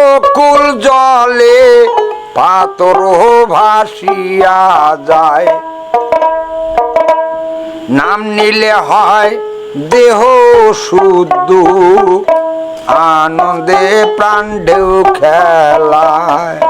অকুল জলে পাতর ভাসিয়া যায়। নাম নিলে হয় দেহ শুদ্ধ আনন্দে প্রাণ ঢেউ খেলায়।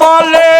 বলে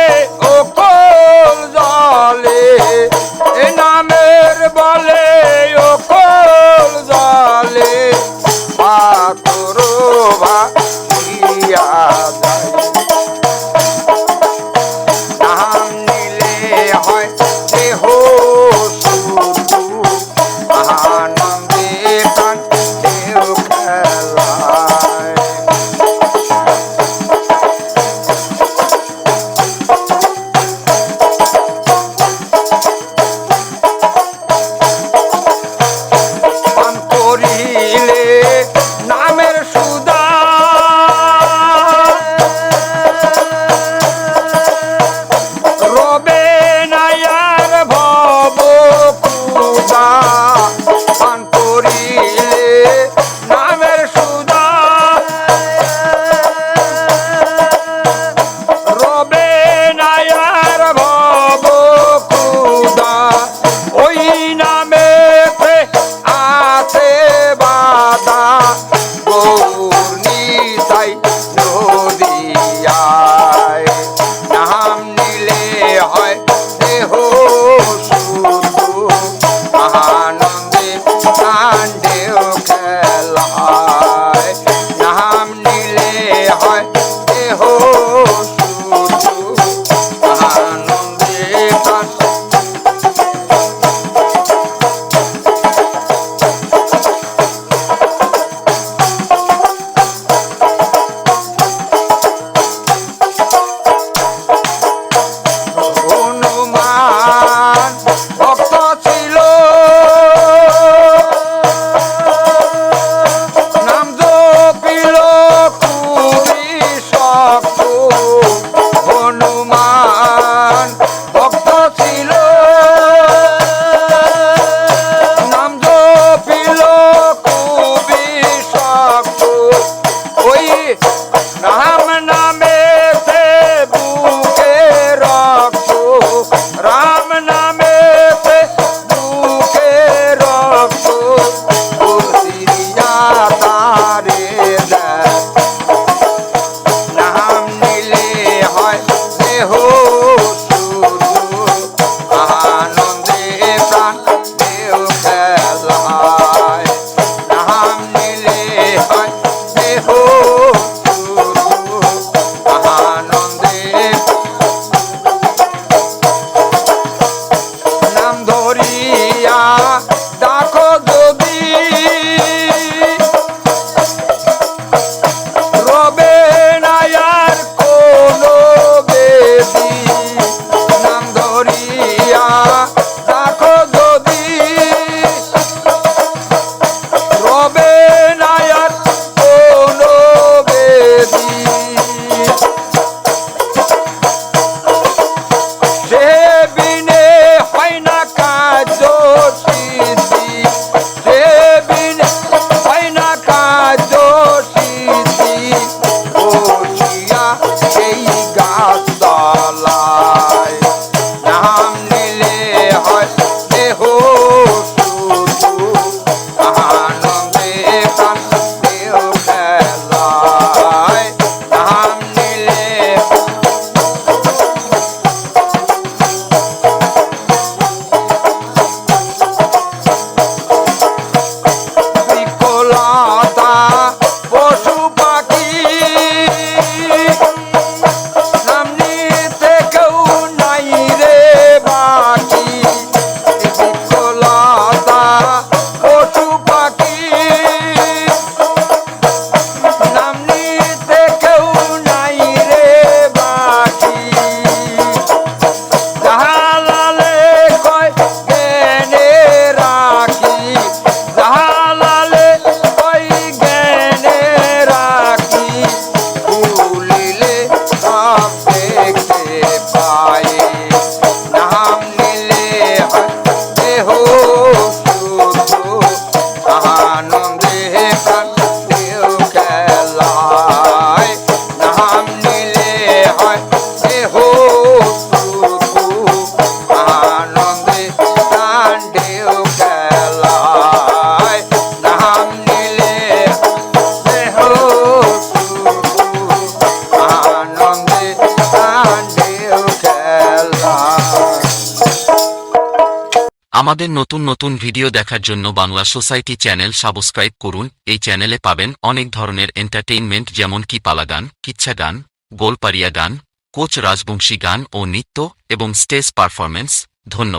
আমাদের নতুন নতুন ভিডিও দেখার জন্য বাংলা সোসাইটি চ্যানেল সাবস্ক্রাইব করুন। এই চ্যানেলে পাবেন অনেক ধরনের এন্টারটেইনমেন্ট যেমন কি পালা গান কিচ্ছা গান, গোলপারিয়া গান, কোচ রাজবংশী গান ও নৃত্য এবং স্টেজ পারফরমেন্স ধন্যবাদ।